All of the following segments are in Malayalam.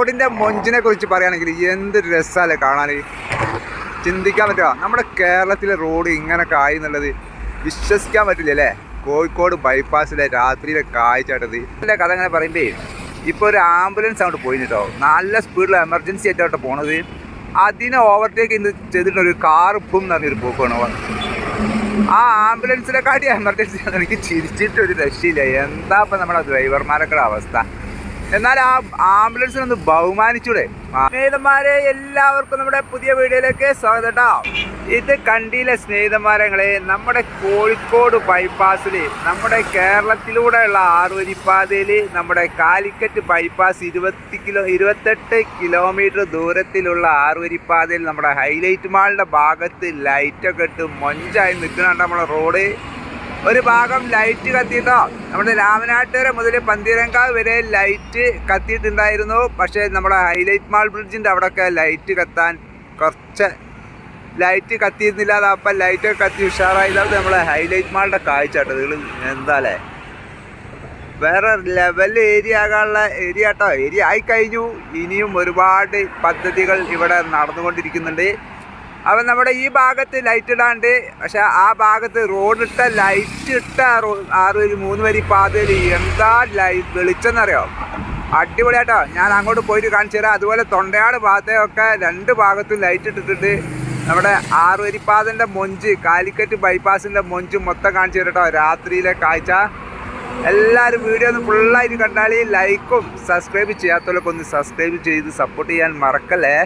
റോഡിന്റെ മൊഞ്ചിനെ കുറിച്ച് പറയുകയാണെങ്കിൽ എന്ത് രസമല്ലേ കാണാൻ? ചിന്തിക്കാൻ പറ്റുക നമ്മുടെ കേരളത്തിലെ റോഡ് ഇങ്ങനെ കായ് എന്നുള്ളത് വിശ്വസിക്കാൻ പറ്റില്ല അല്ലേ? കോഴിക്കോട് ബൈപ്പാസിലെ രാത്രിയിലെ കായ്ച്ചാട്ടത് എന്റെ കഥ അങ്ങനെ പറയുമ്പേ ഇപ്പോൾ ഒരു ആംബുലൻസ് അങ്ങോട്ട് പോയി കേട്ടോ. നല്ല സ്പീഡിൽ എമർജൻസി ആയിട്ടോട്ട് പോണത്. അതിനെ ഓവർടേക്ക് ചെയ്ത് ചെയ്തിട്ട് ഒരു കാർ ഇപ്പം എന്ന് പറഞ്ഞൊരു പോക്കാണ് ആ ആംബുലൻസിനെക്കാട്ടി എമർജൻസി എനിക്ക് ചിരിച്ചിട്ട് ഒരു രക്ഷയില്ല. എന്താ ഇപ്പം നമ്മുടെ ഡ്രൈവർമാരൊക്കെ അവസ്ഥ? എന്നാൽ ആ ആംബുലൻസിനെ ഒന്ന് ബഹുമാനിച്ചൂടെ. സ്നേഹിതന്മാരെ എല്ലാവർക്കും നമ്മുടെ പുതിയ വീഡിയോയിലേക്ക് സ്വാഗതം കേട്ടോ. ഇത് കണ്ടിയിലെ സ്നേഹിതന്മാരങ്ങളെ നമ്മുടെ കോഴിക്കോട് ബൈപ്പാസിൽ നമ്മുടെ കേരളത്തിലൂടെയുള്ള ആറുവരിപ്പാതയിൽ നമ്മുടെ കാലിക്കറ്റ് ബൈപ്പാസ് ഇരുപത്തി കിലോ ഇരുപത്തെട്ട് കിലോമീറ്റർ ദൂരത്തിലുള്ള ആറുവരിപ്പാതയിൽ നമ്മുടെ ഹൈലൈറ്റ് മാളിന്റെ ഭാഗത്ത് ലൈറ്റൊക്കെ ഇട്ട് മൊഞ്ചായി നിൽക്കുന്നുണ്ട് നമ്മുടെ റോഡ്. ഒരു ഭാഗം ലൈറ്റ് കത്തിയിട്ടോ? നമ്മുടെ രാമനാട്ടുകര മുതൽ പന്തീരങ്കാവ് വരെ ലൈറ്റ് കത്തിയിട്ടുണ്ടായിരുന്നു. പക്ഷേ നമ്മുടെ ഹൈലൈറ്റ് മാൾ ബ്രിഡ്ജിന്റെ അവിടെയൊക്കെ ലൈറ്റ് കത്താൻ കുറച്ച് ലൈറ്റ് കത്തിയിരുന്നില്ല. അത് അപ്പം ലൈറ്റൊക്കെ കത്തി ഉഷാറായില്ലാത്ത നമ്മളെ ഹൈലൈറ്റ് മാളിന്റെ കാഴ്ച കേട്ടോ നിങ്ങൾ എന്താല്ലേ വേറെ ലെവൽ ഏരിയ ആകാനുള്ള ഏരിയ കേട്ടോ ഏരിയ ആയിക്കഴിഞ്ഞു. ഇനിയും ഒരുപാട് പദ്ധതികൾ ഇവിടെ നടന്നുകൊണ്ടിരിക്കുന്നുണ്ട്. അപ്പം നമ്മുടെ ഈ ഭാഗത്ത് ലൈറ്റ് ഇടാണ്ട് പക്ഷെ ആ ഭാഗത്ത് റോഡിട്ട ലൈറ്റ് ഇട്ട ആറ് വരി മൂന്ന് വരി പാതയിൽ എന്താ ലൈറ്റ് വെളിച്ചെന്നറിയോ? അടിപൊളിയാട്ടോ. ഞാൻ അങ്ങോട്ട് പോയിട്ട് കാണിച്ചു തരാം. അതുപോലെ തൊണ്ടയാട് ഭാഗത്തെയൊക്കെ രണ്ട് ഭാഗത്തും ലൈറ്റ് ഇട്ടിട്ടിട്ട് നമ്മുടെ ആറ് വരിപ്പാതന്റെ മൊഞ്ച് കാലിക്കറ്റ് ബൈപ്പാസിന്റെ മൊഞ്ച് മൊത്തം കാണിച്ചു തരട്ടോ രാത്രിയിലെ കാഴ്ച. എല്ലാവരും വീഡിയോ ഒന്ന് ഫുള്ളായിട്ട് കണ്ടാൽ ലൈക്കും സബ്സ്ക്രൈബ് ചെയ്യാത്തവരൊക്കെ ഒന്ന് സബ്സ്ക്രൈബ് ചെയ്ത് സപ്പോർട്ട് ചെയ്യാൻ മറക്കല്ലേ?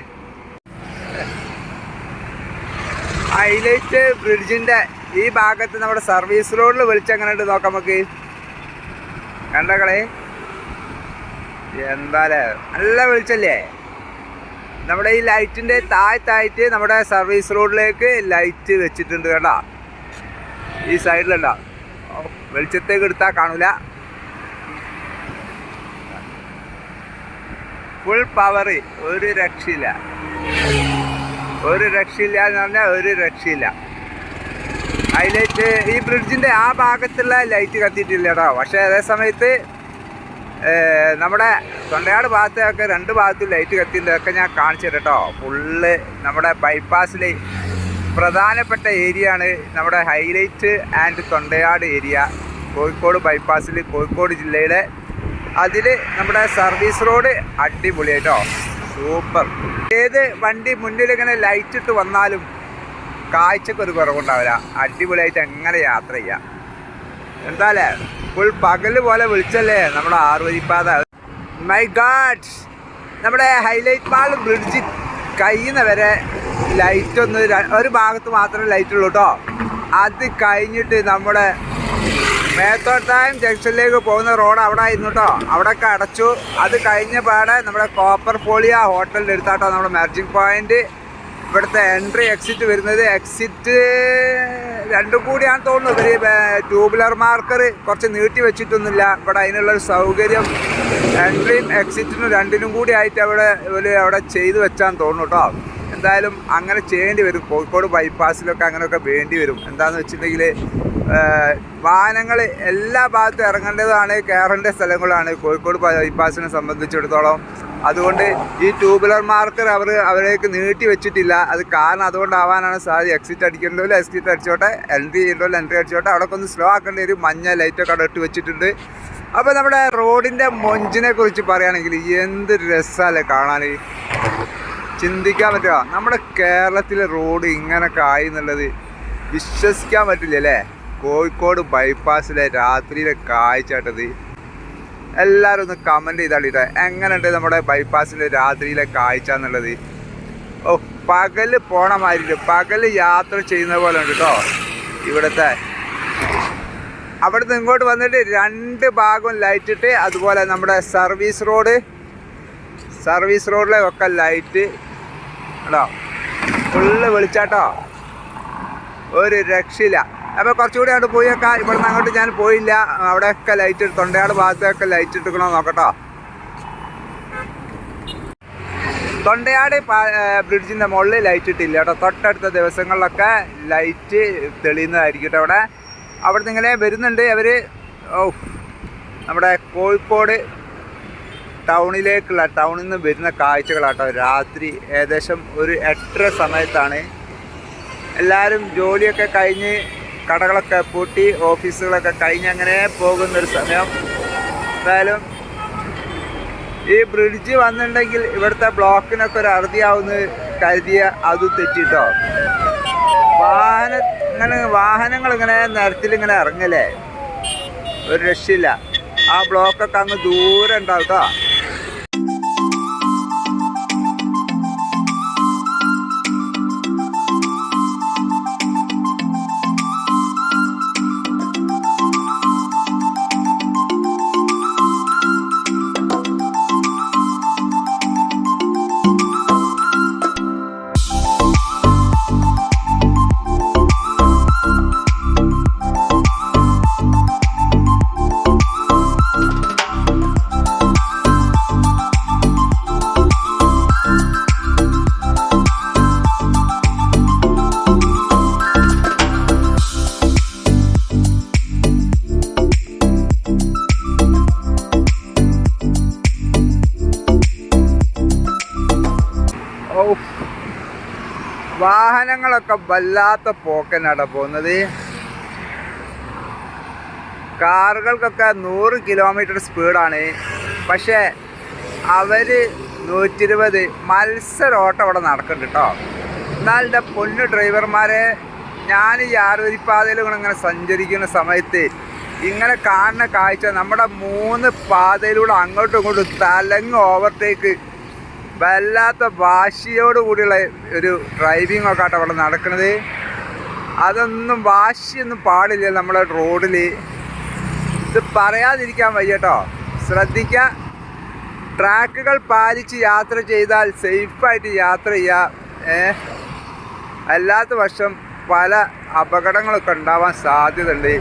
ഹൈലൈറ്റ് ബ്രിഡ്ജിന്റെ ഈ ഭാഗത്ത് നമ്മുടെ സർവീസ് റോഡിൽ വെളിച്ചെങ്ങനെ ഉണ്ട് നോക്കാം നമുക്ക്. കണ്ടകളെ എന്താലേ നല്ല വെളിച്ചല്ലേ? നമ്മുടെ ഈ ലൈറ്റിന്റെ താഴത്തായിട്ട് നമ്മുടെ സർവീസ് റോഡിലേക്ക് ലൈറ്റ് വെച്ചിട്ടുണ്ട് കേട്ടോ. ഈ സൈഡിലുണ്ടോ വെളിച്ചത്തേക്ക് എടുത്താൽ കാണൂല. ഫുൾ പവർ ഒരു രക്ഷയില്ല. ഒരു രക്ഷയില്ല എന്ന് പറഞ്ഞാൽ ഒരു രക്ഷയില്ല. ഹൈലൈറ്റ് ഈ ബ്രിഡ്ജിന്റെ ആ ഭാഗത്തുള്ള ലൈറ്റ് കത്തിയിട്ടില്ല കേട്ടോ പക്ഷേ അതേ സമയത്ത് നമ്മുടെ തൊണ്ടയാട് ഭാഗത്തൊക്കെ രണ്ട് ഭാഗത്തും ലൈറ്റ് കത്തിയിട്ടൊക്കെ ഞാൻ കാണിച്ചു കേട്ടോ. ഫുള്ള് നമ്മുടെ ബൈപ്പാസിലെ പ്രധാനപ്പെട്ട ഏരിയ ആണ് നമ്മുടെ highlight and Thondayad area Kozhikode ബൈപ്പാസിൽ Kozhikode ജില്ലയിലെ അതിൽ നമ്മുടെ സർവീസ് റോഡ് അടിപൊളിയായിട്ടോ സൂപ്പർ. ഏത് വണ്ടി മുന്നിൽ ഇങ്ങനെ ലൈറ്റ് ഇട്ട് വന്നാലും കാഴ്ചക്ക് ഒരു കുറവുണ്ടാവില്ല. അടിപൊളിയായിട്ട് എങ്ങനെ യാത്ര ചെയ്യാം. എന്താല്ലേ ഫുൾ പകൽ പോലെ വിളിച്ചല്ലേ നമ്മുടെ ആറുവരിപ്പാത മൈ ഗാഡ് നമ്മുടെ ഹൈലൈറ്റ് മാൾ ബ്രിഡ്ജ് കഴിയുന്ന വരെ ലൈറ്റ് ഒന്ന് ഒരു ഭാഗത്ത് മാത്രമേ ലൈറ്റ് ഉള്ളൂ കേട്ടോ അത് കഴിഞ്ഞിട്ട് നമ്മുടെ മേത്തോട്ടായം ജംഗ്ഷനിലേക്ക് പോകുന്ന റോഡ് അവിടെ ആയിരുന്നു കേട്ടോ. അവിടെയൊക്കെ അടച്ചു അത് കഴിഞ്ഞ പാടെ നമ്മുടെ കോപ്പർ പോളിയ ഹോട്ടലിന്റെ അടുത്താട്ടോ നമ്മുടെ മെർജിങ് പോയിന്റ് ഇവിടുത്തെ എൻട്രി എക്സിറ്റ് വരുന്നത് എക്സിറ്റ് രണ്ടും കൂടിയാണ് തോന്നുന്നത് ഒരു ട്യൂബ്ലർ മാർക്കർ കുറച്ച് നീട്ടി വെച്ചിട്ടൊന്നുമില്ല. ഇവിടെ അതിനുള്ളൊരു സൗകര്യം എൻട്രിയും എക്സിറ്റിനും രണ്ടിനും കൂടി ആയിട്ട് അവിടെ ഇവർ അവിടെ ചെയ്തു വെച്ചാന്ന് തോന്നുന്നു കേട്ടോ. എന്തായാലും അങ്ങനെ ചെയ്യേണ്ടി വരും. കോഴിക്കോട് ബൈപ്പാസിലൊക്കെ അങ്ങനെയൊക്കെ വേണ്ടി വരും. എന്താണെന്ന് വെച്ചിട്ടുണ്ടെങ്കിൽ വാഹനങ്ങൾ എല്ലാ ഭാഗത്തും ഇറങ്ങേണ്ടതാണ്. കയറേണ്ട സ്ഥലങ്ങളാണ്. കോഴിക്കോട് ബൈപ്പാസിനെ സംബന്ധിച്ചിടത്തോളം. അതുകൊണ്ട് ഈ ട്യൂബുലർ മാർക്കർ അവർ അവരേക്ക് നീട്ടി വെച്ചിട്ടില്ല. അത് കാരണം അതുകൊണ്ടാവാനാണ് സാധ്യത എക്സിറ്റ് അടിക്കേണ്ടല്ലോ എക്സിറ്റ് അടിച്ചോട്ടെ എൻട്രി ചെയ്യേണ്ടല്ലോ എൻട്രി അടിച്ചോട്ടെ. അവിടെ ഒന്ന് സ്ലോ ആക്കേണ്ടി വരും മഞ്ഞ ലൈറ്റൊക്കെ അവിടെ ഇട്ട് വെച്ചിട്ടുണ്ട്. അപ്പോൾ നമ്മുടെ റോഡിന്റെ മൊഞ്ചിനെ കുറിച്ച് പറയുകയാണെങ്കിൽ എന്ത് രസമല്ലേ കാണാൻ. ചിന്തിക്കാൻ പറ്റുക നമ്മുടെ കേരളത്തിലെ റോഡ് ഇങ്ങനൊക്കെ ആയി എന്നുള്ളത് വിശ്വസിക്കാൻ പറ്റില്ല അല്ലേ കോഴിക്കോട് ബൈപ്പാസിലെ രാത്രിയിലെ കാഴ്ചയായിട്ടത് എല്ലാവരും ഒന്ന് കമന്റ് ചെയ്താളിട്ടെ. എങ്ങനെയുണ്ട് നമ്മുടെ ബൈപ്പാസിലെ രാത്രിയിലെ കാഴ്ച എന്നുള്ളത്? ഓ പകൽ പോണ മാതിരി പകൽ യാത്ര ചെയ്യുന്ന പോലെ ഉണ്ട് കേട്ടോ ഇവിടുത്തെ. അവിടുന്ന് ഇങ്ങോട്ട് വന്നിട്ട് രണ്ട് ഭാഗം ലൈറ്റ് ഇട്ട് അതുപോലെ നമ്മുടെ സർവീസ് റോഡ് സർവീസ് റോഡിലെ ഒക്കെ ലൈറ്റ് കേട്ടോ ഫുള്ള് വിളിച്ചാട്ടോ ഒരു രക്ഷയില്ല. അപ്പോൾ കുറച്ചുകൂടി അങ്ങോട്ട് പോയി വെക്കാം നിന്ന് അങ്ങോട്ട് ഞാൻ പോയില്ല. അവിടെയൊക്കെ ലൈറ്റ് തൊണ്ടയാട് ഭാഗത്തൊക്കെ ലൈറ്റ് ഇട്ടിക്കണോ നോക്കട്ടോ. തൊണ്ടയാട് ബ്രിഡ്ജിന്റെ മുകളിൽ ലൈറ്റ് ഇട്ടില്ല കേട്ടോ. തൊട്ടടുത്ത ദിവസങ്ങളിലൊക്കെ ലൈറ്റ് തെളിയുന്നതായിരിക്കും കേട്ടോ അവിടെ. അവിടുന്ന് ഇങ്ങനെ വരുന്നുണ്ട്. അവർ ഓ നമ്മുടെ കോഴിക്കോട് ടൗണിലേക്കുള്ള ടൗണിൽ നിന്ന് വരുന്ന കാഴ്ചകളാട്ടോ. രാത്രി ഏകദേശം ഒരു എട്ടര സമയത്താണ്. എല്ലാവരും ജോലിയൊക്കെ കഴിഞ്ഞ് കടകളൊക്കെ പൂട്ടി ഓഫീസുകളൊക്കെ അങ്ങനെ പോകുന്നൊരു സമയം. എന്തായാലും ഈ ബ്രിഡ്ജ് വന്നിട്ടുണ്ടെങ്കിൽ ഇവിടുത്തെ ബ്ലോക്കിനൊക്കെ ഒരു അറുതിയാവുന്ന കരുതിയ അത് തെറ്റിട്ടോ. വാഹന ഇങ്ങനെ വാഹനങ്ങൾ ഇങ്ങനെ നിരത്തിൽ ഇങ്ങനെ ഇറങ്ങില്ലേ? ഒരു രക്ഷയില്ല. ആ ബ്ലോക്കൊക്കെ അങ്ങ് ദൂരം ഉണ്ടാവും കേട്ടോ വാഹനങ്ങളൊക്കെ വല്ലാത്ത പോക്കനാണ് പോകുന്നത്. കാറുകൾക്കൊക്കെ നൂറ് കിലോമീറ്റർ സ്പീഡാണ് പക്ഷേ അവർ നൂറ്റി ഇരുപത് മത്സര ഓട്ടം അവിടെ നടക്കുന്നുണ്ട് കേട്ടോ എന്നാൽ എന്റെ പൊന്നു ഡ്രൈവർമാരെ ഞാൻ ഈ ആറുവരിപ്പാതയിൽ ഇങ്ങനെ സഞ്ചരിക്കുന്ന സമയത്ത് ഇങ്ങനെ കാണുന്ന കാഴ്ച നമ്മുടെ മൂന്ന് പാതയിലൂടെ അങ്ങോട്ടും ഇങ്ങോട്ടും തലങ്ങ് ഓവർടേക്ക് വല്ലാത്ത വാശിയോട് കൂടിയുള്ള ഒരു ഡ്രൈവിംഗ് ഒക്കെ ആട്ടോ അവിടെ നടക്കുന്നത്. അതൊന്നും വാശിയൊന്നും പാടില്ല നമ്മളെ റോഡിൽ ഇത് പറയാതിരിക്കാൻ വയ്യ കേട്ടോ ശ്രദ്ധിക്കുക ട്രാക്കുകൾ പാലിച്ച് യാത്ര ചെയ്താൽ സേഫായിട്ട് യാത്ര ചെയ്യുക ഏ? അല്ലാത്ത പക്ഷം പല അപകടങ്ങളൊക്കെ ഉണ്ടാവാൻ സാധ്യതയുണ്ട്.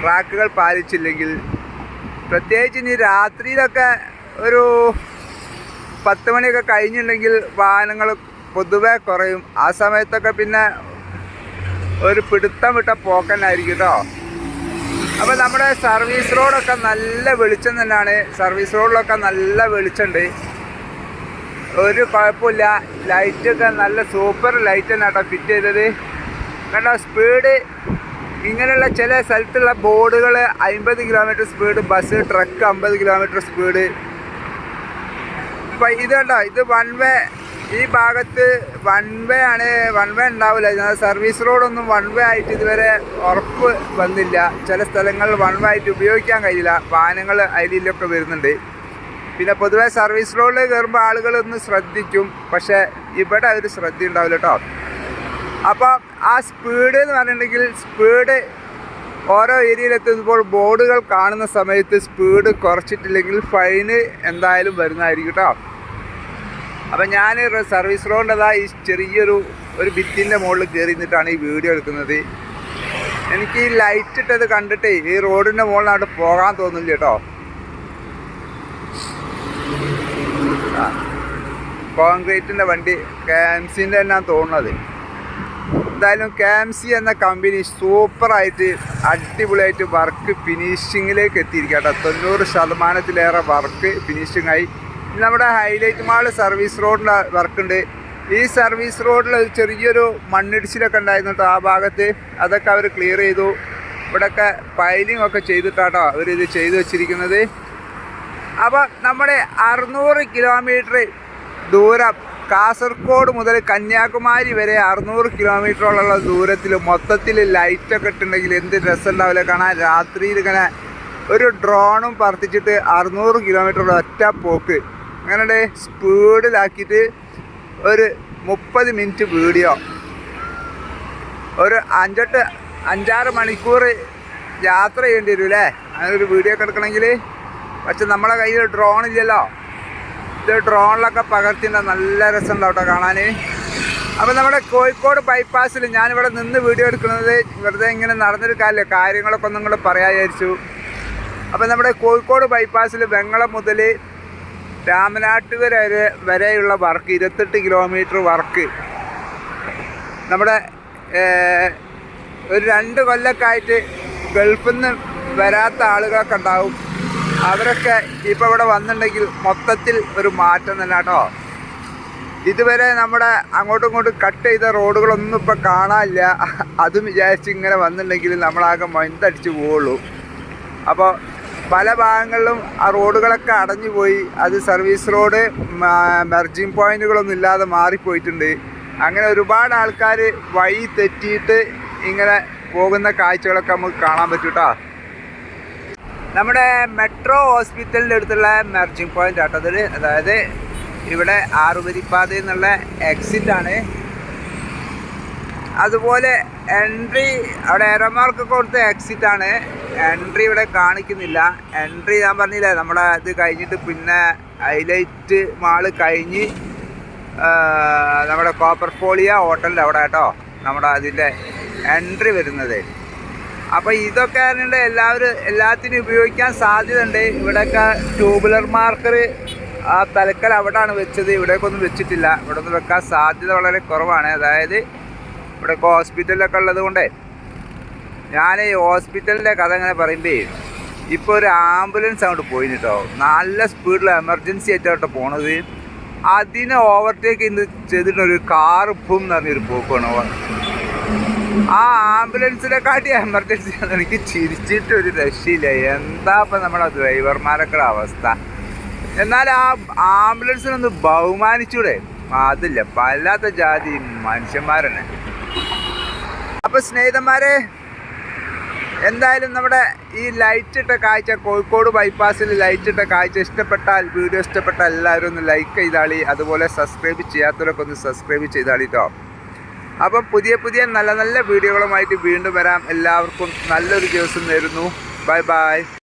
ട്രാക്കുകൾ പാലിച്ചില്ലെങ്കിൽ. പ്രത്യേകിച്ച് ഇനി രാത്രിയിലൊക്കെ ഒരു പത്ത് മണിയൊക്കെ കഴിഞ്ഞിട്ടുണ്ടെങ്കിൽ വാഹനങ്ങൾ പൊതുവേ കുറയും. ആ സമയത്തൊക്കെ പിന്നെ ഒരു പിടുത്തം വിട്ട പോക്കനായിരിക്കും കേട്ടോ അപ്പോൾ നമ്മുടെ സർവീസ് റോഡൊക്കെ നല്ല വെളിച്ചം തന്നെയാണ്. സർവീസ് റോഡിലൊക്കെ നല്ല വെളിച്ചമുണ്ട് ഒരു കുഴപ്പമില്ല. ലൈറ്റൊക്കെ നല്ല സൂപ്പർ ലൈറ്റ് തന്നെ കേട്ടോ ഫിറ്റ് ചെയ്തത്. കണ്ടോ സ്പീഡ് ഇങ്ങനെയുള്ള ചില സ്ഥലത്തുള്ള ബോർഡുകൾ അമ്പത് കിലോമീറ്റർ സ്പീഡ് ബസ് ട്രക്ക് അമ്പത് കിലോമീറ്റർ സ്പീഡ്. ഇത് കണ്ടോ? ഇത് വൺ വേ ഈ ഭാഗത്ത് വൺ വേ ആണ് വൺ വേ ഉണ്ടാവില്ല സർവീസ് റോഡൊന്നും വൺ വേ ആയിട്ട് ഇതുവരെ ഉറപ്പ് വന്നില്ല. ചില സ്ഥലങ്ങൾ വൺ വേ ആയിട്ട് ഉപയോഗിക്കാൻ കഴിയില്ല. വാഹനങ്ങൾ അതിലൊക്കെ വരുന്നുണ്ട്. പിന്നെ പൊതുവെ സർവീസ് റോഡിൽ കയറുമ്പോൾ ആളുകളൊന്ന് ശ്രദ്ധിക്കും. പക്ഷേ ഇവിടെ ഒരു ശ്രദ്ധ ഉണ്ടാവില്ല കേട്ടോ. അപ്പോൾ ആ സ്പീഡ് എന്ന് പറഞ്ഞിട്ടുണ്ടെങ്കിൽ സ്പീഡ് ഓരോ ഏരിയയിലെത്തുമ്പോൾ ബോർഡുകൾ കാണുന്ന സമയത്ത് സ്പീഡ് കുറച്ചിട്ടില്ലെങ്കിൽ ഫൈന് എന്തായാലും വരുന്നതായിരിക്കും കേട്ടോ. അപ്പം ഞാൻ സർവീസ് റോഡിന്റെതാ ഈ ചെറിയൊരു ഒരു ഭിത്തിന്റെ മുകളിൽ കയറി നിന്നിട്ടാണ് ഈ വീഡിയോ എടുക്കുന്നത്. എനിക്ക് ഈ ലൈറ്റ് ഇട്ടത് കണ്ടിട്ട് ഈ റോഡിന്റെ മുകളിലോട്ട് പോകാൻ തോന്നില്ല കേട്ടോ. കോൺക്രീറ്റിന്റെ വണ്ടി കെ എം സിന്റെ തന്നെയാണ് തോന്നുന്നത്. എന്തായാലും കെ എം സി എന്ന കമ്പനി സൂപ്പറായിട്ട് അടിപൊളിയായിട്ട് വർക്ക് ഫിനിഷിങ്ങിലേക്ക് എത്തിയിരിക്കുക കേട്ടോ. തൊണ്ണൂറ് ശതമാനത്തിലേറെ വർക്ക് ഇനി നമ്മുടെ ഹൈലൈറ്റ് മാൾ സർവീസ് റോഡിൽ വർക്കുണ്ട്. ഈ സർവീസ് റോഡിൽ ചെറിയൊരു മണ്ണിടിച്ചിലൊക്കെ ഉണ്ടായിരുന്നു ആ ഭാഗത്ത് അതൊക്കെ അവർ ക്ലിയർ ചെയ്തു. ഇവിടെയൊക്കെ പൈലിംഗ് ഒക്കെ ചെയ്തിട്ടാട്ടോ അവരിത് ചെയ്തു വെച്ചിരിക്കുന്നത്. അപ്പോൾ നമ്മുടെ അറുന്നൂറ് കിലോമീറ്റർ ദൂരം കാസർഗോഡ് മുതൽ കന്യാകുമാരി വരെ അറുന്നൂറ് കിലോമീറ്ററോളം ദൂരത്തിൽ മൊത്തത്തിൽ ലൈറ്റൊക്കെ ഇട്ടുണ്ടെങ്കിൽ എന്ത് രസമുണ്ടാവില്ല. കാണാൻ രാത്രിയിൽ ഇങ്ങനെ ഒരു ഡ്രോണും പറത്തിച്ചിട്ട് അറുന്നൂറ് കിലോമീറ്റർ ഒറ്റ പോക്ക്. അങ്ങനെ സ്പീഡിലാക്കിയിട്ട് ഒരു മുപ്പത് മിനിറ്റ് വീഡിയോ. ഒരു അഞ്ചെട്ട് അഞ്ചാറ് മണിക്കൂർ യാത്ര ചെയ്യേണ്ടി വരും അല്ലേ അങ്ങനെ ഒരു വീഡിയോ ഒക്കെ എടുക്കണമെങ്കിൽ. പക്ഷെ നമ്മളെ കയ്യിൽ ഡ്രോൺ ഇല്ലല്ലോ. ഇത് ഡ്രോണിലൊക്കെ പകർത്തിന്റെ നല്ല രസമുണ്ടാവും കേട്ടോ കാണാൻ. അപ്പോൾ നമ്മുടെ കോഴിക്കോട് ബൈപ്പാസിൽ ഞാനിവിടെ നിന്ന് വീഡിയോ എടുക്കുന്നത്. വെറുതെ ഇങ്ങനെ നടന്നൊരു കാര്യമില്ല. കാര്യങ്ങളൊക്കെ ഒന്നും നിങ്ങൾ പറയാൻ വിചാരിച്ചു. അപ്പോൾ നമ്മുടെ കോഴിക്കോട് ബൈപ്പാസിൽ വെങ്ങളം മുതൽ രാമനാട്ടുകര വരെ വരെയുള്ള വർക്ക് ഇരുപത്തെട്ട് കിലോമീറ്റർ വർക്ക്. നമ്മുടെ ഒരു രണ്ട് കൊല്ലക്കായിട്ട് ഗൾഫിൽ നിന്ന് വരാത്ത ആളുകളൊക്കെ ഉണ്ടാവും. അവരൊക്കെ ഇപ്പോൾ ഇവിടെ വന്നിട്ടുണ്ടെങ്കിൽ മൊത്തത്തിൽ ഒരു മാറ്റം തന്നെ കേട്ടോ. ഇതുവരെ നമ്മുടെ അങ്ങോട്ടും ഇങ്ങോട്ടും കട്ട് ചെയ്ത റോഡുകളൊന്നും ഇപ്പം കാണാനില്ല. അതും വിചാരിച്ച് ഇങ്ങനെ വന്നിട്ടുണ്ടെങ്കിൽ നമ്മളാകെ മൊന്തടിച്ച് പോവുള്ളൂ. അപ്പോൾ പല ഭാഗങ്ങളിലും ആ റോഡുകളൊക്കെ അടഞ്ഞു പോയി അത് സർവീസ് റോഡ് മെർജിങ് പോയിന്റുകളൊന്നും ഇല്ലാതെ മാറിപ്പോയിട്ടുണ്ട്. അങ്ങനെ ഒരുപാട് ആൾക്കാർ വഴി തെറ്റിയിട്ട് ഇങ്ങനെ പോകുന്ന കാഴ്ചകളൊക്കെ നമുക്ക് കാണാൻ പറ്റും നമ്മുടെ മെട്രോ ഹോസ്പിറ്റലിന്റെ അടുത്തുള്ള മെർജിങ് പോയിന്റ് ആട്ടത്തിൽ അതായത് ഇവിടെ ആറുവരിപ്പാത എന്നുള്ള എക്സിറ്റ് ആണ്. അതുപോലെ എൻട്രി അവിടെ എറമാർക്ക് കൊടുത്ത എക്സിറ്റ് ആണ്. എൻട്രി ഇവിടെ കാണിക്കുന്നില്ല. എൻട്രി ഞാൻ പറഞ്ഞില്ലേ നമ്മുടെ ഇത് കഴിഞ്ഞിട്ട് പിന്നെ ഹൈലൈറ്റ് മാൾ കഴിഞ്ഞ് നമ്മുടെ കോപ്പർ ഫോളിയ ഹോട്ടലിന്റെ അവിടെ കേട്ടോ നമ്മുടെ അതിന്റെ എൻട്രി വരുന്നത്. അപ്പോൾ ഇതൊക്കെ ആണെങ്കിൽ എല്ലാവരും എല്ലാത്തിനും ഉപയോഗിക്കാൻ സാധ്യതയുണ്ട്. ഇവിടെയൊക്കെ ട്യൂബുലർ മാർക്കർ ആ തലക്കൽ അവിടെയാണ് വെച്ചത്. ഇവിടേക്കൊന്നും വെച്ചിട്ടില്ല. ഇവിടെ ഒന്നും വെക്കാൻ സാധ്യത വളരെ കുറവാണ്. അതായത് ഇവിടെ ഹോസ്പിറ്റലൊക്കെ ഉള്ളത് കൊണ്ടേ ഞാൻ ഈ ഹോസ്പിറ്റലിന്റെ കഥ ഇങ്ങനെ പറയുമ്പോൾ ഇപ്പോൾ ഒരു ആംബുലൻസ് അങ്ങോട്ട് പോയി കേട്ടോ നല്ല സ്പീഡിൽ എമർജൻസി ആയിട്ടാട്ടോ പോണത്. അതിനെ ഓവർടേക്ക് ചെയ്ത് ചെയ്തിട്ടൊരു കാർ ഉപ്പും എന്ന് പറഞ്ഞൊരു പോക്കാണ് ആ ആംബുലൻസിനെ കാട്ടി എമർജൻസി എനിക്ക് ചിരിച്ചിട്ട് ഒരു രക്ഷയില്ല. എന്താ ഇപ്പം നമ്മുടെ ഡ്രൈവർമാരൊക്കെ അവസ്ഥ? എന്നാൽ ആ ആംബുലൻസിനൊന്ന് ബഹുമാനിച്ചൂടെ? അതില്ല. വല്ലാത്ത ജാതി മനുഷ്യന്മാരെന്നെ. അപ്പം സ്നേഹിതന്മാരെ എന്തായാലും നമ്മുടെ ഈ ലൈറ്റ് ഇട്ട കാഴ്ച കോഴിക്കോട് ബൈപ്പാസിൽ ലൈറ്റ് ഇട്ട കാഴ്ച ഇഷ്ടപ്പെട്ടാൽ വീഡിയോ ഇഷ്ടപ്പെട്ടാൽ എല്ലാവരും ഒന്ന് ലൈക്ക് ചെയ്താളി. അതുപോലെ സബ്സ്ക്രൈബ് ചെയ്യാത്തവരൊക്കെ ഒന്ന് സബ്സ്ക്രൈബ് ചെയ്താളി കേട്ടോ അപ്പം പുതിയ പുതിയ നല്ല നല്ല വീഡിയോകളുമായിട്ട് വീണ്ടും വരാം. എല്ലാവർക്കും നല്ലൊരു ദിവസം നേരുന്നു. Bye bye